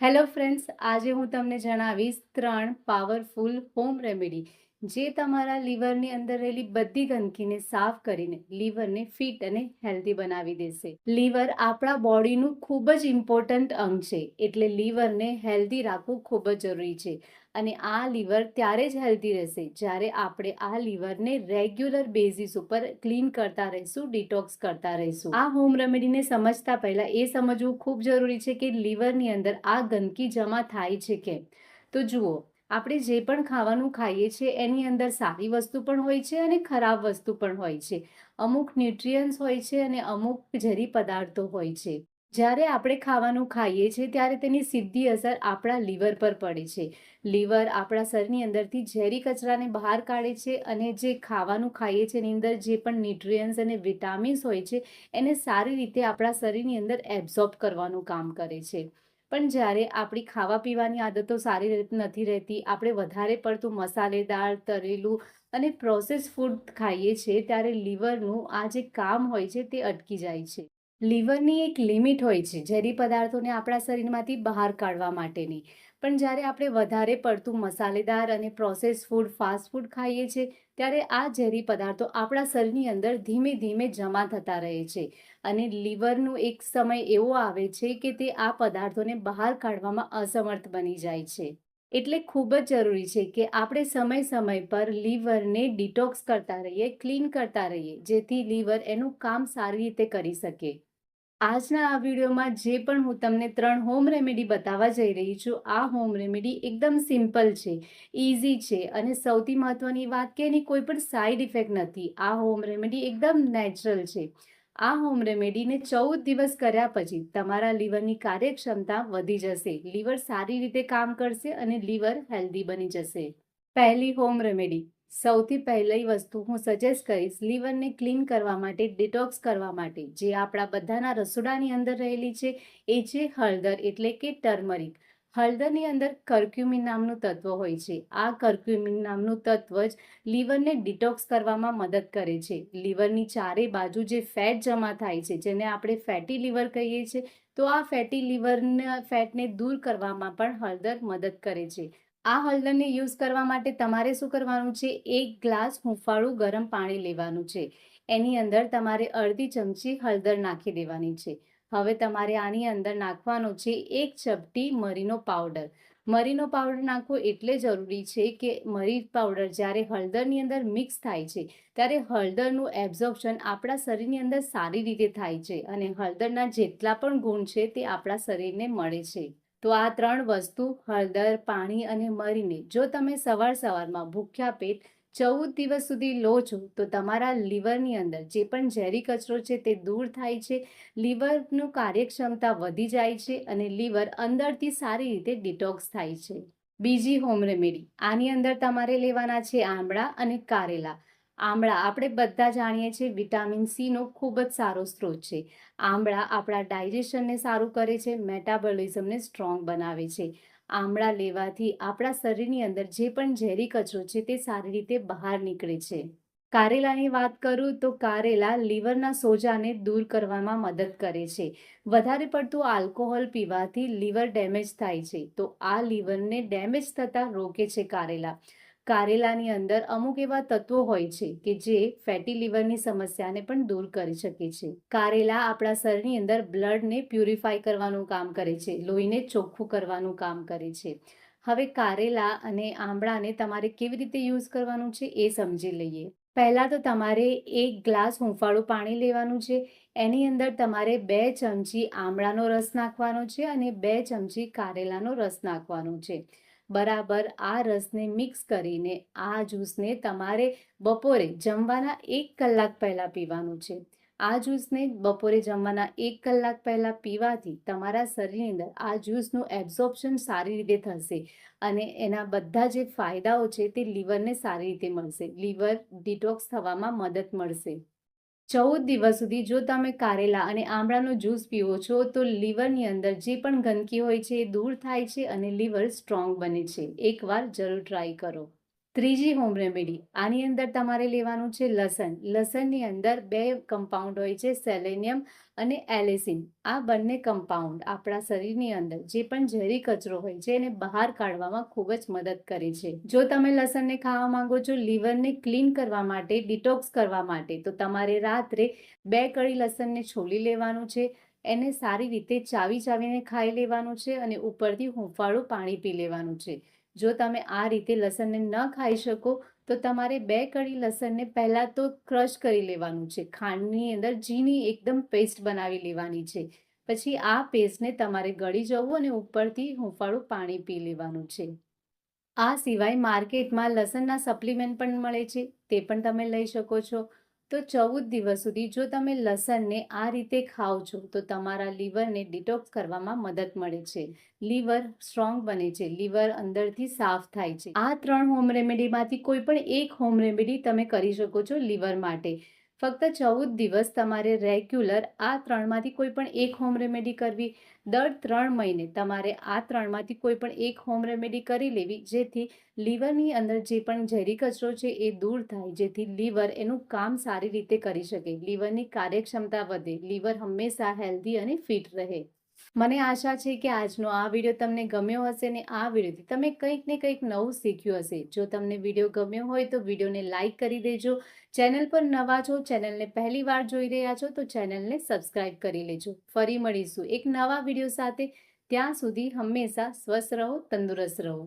Hello friends આજે હું તમને જણાવીશ ત્રણ પાવરફુલ હોમ રેમેડી જે તમારા લીવરની અંદર રહેલી બધી ગંદકીને સાફ કરીને લીવરને ફિટ અને હેલ્ધી બનાવી દેશે. લીવર આપણા બોડીનું ખૂબ જ ઇમ્પોર્ટન્ટ અંગ છે, એટલે લીવરને હેલ્ધી રાખવું ખૂબ જ જરૂરી છે. અને આ લીવર ત્યારે જ હેલ્ધી રહેશે જ્યારે આપણે આ લીવરને રેગ્યુલર બેઝિસ ઉપર ક્લીન કરતા રહીશું, ડિટોક્સ કરતા રહીશું. આ હોમ રેમેડીને સમજતા પહેલા એ સમજવું ખૂબ જરૂરી છે કે લીવરની અંદર આ ગંદકી જમા થાય છે કેમ. તો જુઓ, આપણે જે પણ ખાવાનું ખાઈએ છીએ એની અંદર સારી વસ્તુ પણ હોય છે અને ખરાબ વસ્તુ પણ હોય છે. અમુક ન્યુટ્રિયન્સ હોય છે અને અમુક ઝેરી પદાર્થો હોય છે. જ્યારે આપણે ખાવાનું ખાઈએ છીએ, ત્યારે તેની સીધી અસર આપણા લીવર પર પડે છે. લીવર આપણા શરીરની અંદરથી ઝેરી કચરાને બહાર કાઢે છે અને જે ખાવાનું ખાઈએ છીએ એની અંદર જે પણ ન્યુટ્રિયન્સ અને વિટામિન્સ હોય છે, એને સારી રીતે આપણા શરીરની અંદર એબ્ઝોર્બ કરવાનું કામ કરે છે. પણ જ્યારે આપણી ખાવા પીવાની આદતો સારી રીતે નથી રહેતી, આપણે વધારે પડતું મસાલેદાર તરેલું અને પ્રોસેસ ફૂડ ખાઈએ છીએ, ત્યારે લીવરનું આ જે કામ હોય છે તે અટકી જાય છે. લીવરની એક લિમિટ હોય છે, ઝેરી પદાર્થોને આપણા શરીરમાંથી બહાર કાઢવા માટેની. પણ જ્યારે આપણે વધારે પડતું મસાલેદાર અને પ્રોસેસ ફૂડ ફાસ્ટ ફૂડ ખાઈએ છીએ, ત્યારે આ ઝેરી પદાર્થો આપણા શરીરની અંદર ધીમે ધીમે જમા થતા રહે છે. અને લીવરનું એક સમય એવો આવે છે કે તે આ પદાર્થોને બહાર કાઢવામાં અસમર્થ બની જાય છે. એટલે ખૂબ જ જરૂરી છે કે આપણે સમય સમય પર લીવરને ડિટોક્સ કરતા રહીએ ક્લીન કરતા રહીએ, જેથી લીવર એનું કામ સારી રીતે કરી શકે. આજના આ વિડીયોમાં જે પણ હું તમને ત્રણ હોમ રેમેડી બતાવવા જઈ રહી છું, આ હોમ રેમેડી એકદમ સિમ્પલ છે ઇઝી છે અને સૌથી મહત્ત્વની વાત કે એની કોઈ પણ સાઈડ ઇફેક્ટ નથી. આ હોમ રેમેડી એકદમ નેચરલ છે. આ હોમ રેમેડીને ચૌદ દિવસ કર્યા પછી તમારા લીવરની કાર્યક્ષમતા વધી જશે. લીવર સારી રીતે કામ કરશે અને લીવર હેલ્ધી બની જશે. પહેલી હોમ રેમેડી સૌથી પહેલી વસ્તુ હું સજેસ્ટ કરીશ લીવરને ક્લીન કરવા માટે ડિટોક્સ કરવા માટે. જે આપણા બધાના રસોડાની અંદર રહેલી છે, એ છે હળદર એટલે કે ટર્મરિક હળદરની અંદર કર્ક્યુમિન નામનું તત્વ હોય છે. આ કર્ક્યુમિન નામનું તત્વ જ લીવરને ડિટોક્સ કરવામાં મદદ કરે છે. લીવરની ચારે બાજુ જે ફેટ જમા થાય છે, જેને આપણે ફેટી લીવર કહીએ છીએ, તો આ ફેટી લીવરના ફેટને દૂર કરવામાં પણ હળદર મદદ કરે છે. આ હળદરને યુઝ કરવા માટે તમારે શું કરવાનું છે? એક ગ્લાસ હુંફાળું ગરમ પાણી લેવાનું છે. એની અંદર તમારે અડધી ચમચી હળદર નાખી દેવાની છે. હવે તમારે આની અંદર નાખવાનો છે એક ચપટી મરીનો પાવડર. મરીનો પાવડર નાખવો એટલે જરૂરી છે કે મરી પાવડર જ્યારે હળદરની અંદર મિક્સ થાય છે, ત્યારે હળદરનું એબ્ઝોર્પ્શન આપણા શરીરની અંદર સારી રીતે થાય છે અને હળદરના જેટલા પણ ગુણ છે તે આપણા શરીરને મળે છે. તો આ ત્રણ વસ્તુ હળદર, પાણી અને મરીને જો તમે સવાર સવારમાં ભૂખ્યા પેટ ચૌદ દિવસ સુધી લો છો, તો તમારા લીવરની અંદર જે પણ ઝેરી કચરો છે તે દૂર થાય છે, લીવરનું કાર્યક્ષમતા વધી જાય છે અને લીવર અંદરથી સારી રીતે ડિટોક્સ થાય છે. બીજી હોમ રેમેડી, આની અંદર તમારે લેવાના છે આંબળા અને કારેલા. આમળા આપણે બધા જાણીએ છીએ વિટામિન સીનો ખૂબ જ સારો સ્ત્રોત છે. આમળા આપણા ડાયજેશનને સારું કરે છે, મેટાબોલિઝમને સ્ટ્રોંગ બનાવે છે. આમળા લેવાથી આપણા શરીરની અંદર જે પણ ઝેરી કચરો છે તે સારી રીતે બહાર નીકળે છે. કારેલાની વાત કરું તો કારેલા લીવરના સોજાને દૂર કરવામાં મદદ કરે છે. વધારે પડતું આલ્કોહોલ પીવાથી લીવર ડેમેજ થાય છે. તો આ લીવરને ડેમેજ થતાં રોકે છે કારેલા. કારેલાની અંદર અમુક એવા તત્વો હોય છે કે જે ફેટી લીવરની સમસ્યાને પણ દૂર કરી શકે છે. કારેલા આપણા શરીરની અંદર બ્લડને પ્યુરિફાય કરવાનું કામ કરે છે, લોહીને ચોખ્ખું કરવાનું કામ કરે છે. હવે કારેલા અને આંબળાને તમારે કેવી રીતે યુઝ કરવાનું છે એ સમજી લઈએ. પહેલાં તો તમારે એક ગ્લાસ હુંફાળું પાણી લેવાનું છે, એની અંદર તમારે બે ચમચી આમળાનો રસ નાખવાનો છે અને બે ચમચી કારેલાનો રસ નાખવાનો છે. બરાબર આ રસને મિક્સ કરીને આ જ્યુસને તમારે બપોરે જમવાના એક કલાક પહેલાં પીવાનું છે. આ જ્યુસને બપોરે જમવાના એક કલાક પહેલાં પીવાથી તમારા શરીરની અંદર આ જ્યુસનું એબ્ઝોર્પ્શન સારી રીતે થશે અને એના બધા જે ફાયદાઓ છે તે લીવરને સારી રીતે મળશે. લીવર ડિટોક્સ થવામાં મદદ મળશે. ચૌદ દિવસ સુધી જો તમે કારેલા અને આમળાનો જ્યુસ પીવો છો, તો લીવરની અંદર જે પણ ગંદકી હોય છે એ દૂર થાય છે અને લીવર સ્ટ્રોંગ બને છે. એકવાર જરૂર ટ્રાય કરો. ત્રીજી હોમ રેમેડી આની અંદર તમારે લેવાનું છે લસણ. લસણની અંદર બે કમ્પાઉન્ડ હોય છે સેલેનિયમ અને એલેસિન આ બંને કમ્પાઉન્ડ આપણા શરીરની અંદર જે પણ ઝેરી કચરો હોય છે, એને બહાર કાઢવામાં ખૂબ જ મદદ કરે છે. જો તમે લસણને ખાવા માંગો છો, લીવરને ક્લીન કરવા માટે, ડિટોક્સ કરવા માટે, તો તમારે રાત્રે બે કળી લસણને છોલી લેવાનું છે. એને સારી રીતે ચાવી ચાવીને ખાઈ લેવાનું છે અને ઉપરથી હુંફાળું પાણી પી લેવાનું છે. જો તમે આ રીતે લસણને ન ખાઈ શકો, તો તમારે બે કળી લસણને પહેલાં તો ક્રશ કરી લેવાનું છે. ખાંડની અંદર જીની એકદમ પેસ્ટ બનાવી લેવાની છે. પછી આ પેસ્ટને તમારે ગળી જવું અને ઉપરથી હુંફાળું પાણી પી લેવાનું છે. આ સિવાય માર્કેટમાં લસણના સપ્લિમેન્ટ પણ મળે છે. તે પણ તમે લઈ શકો છો. તો ચૌદ દિવસ સુધી જો તમે લસણને આ રીતે ખાઓ છો, તો તમારા લીવરને ડિટોક્સ કરવામાં મદદ મળે છે. લીવર સ્ટ્રોંગ બને છે. લીવર અંદરથી સાફ થાય છે. આ ત્રણ હોમ રેમેડીમાંથી કોઈ પણ એક હોમ રેમેડી તમે કરી શકો છો લીવર માટે. ફક્ત ચૌદ દિવસ તમારે રેગ્યુલર આ ત્રણમાંથી કોઈ પણ એક હોમ રેમેડી કરવી. દર ત્રણ મહિને તમારે આ ત્રણમાંથી કોઈ પણ એક હોમ રેમેડી કરી લેવી, જેથી લીવરની અંદર જે પણ ઝેરી કચરો છે એ દૂર થાય, જેથી લીવર એનું કામ સારી રીતે કરી શકે. લીવરની કાર્યક્ષમતા વધે, લીવર હંમેશા હેલ્ધી અને ફિટ રહે. મને આશા છે કે આજનો આ વીડિયો તમને ગમ્યો હશે ને આ વિડીયોથી તમે કંઈક ને કંઈક નવું શીખ્યું હશે. જો તમને વીડિયો ગમ્યો હોય તો વિડીયોને લાઇક કરી દેજો. ચેનલ પર નવા છો, ચેનલને પહેલી વાર જોઈ રહ્યા છો તો ચેનલને સબસ્ક્રાઇબ કરી લેજો. ફરી મળીશું એક નવા વીડિયો સાથે. ત્યાં સુધી હંમેશા સ્વસ્થ રહો, તંદુરસ્ત રહો.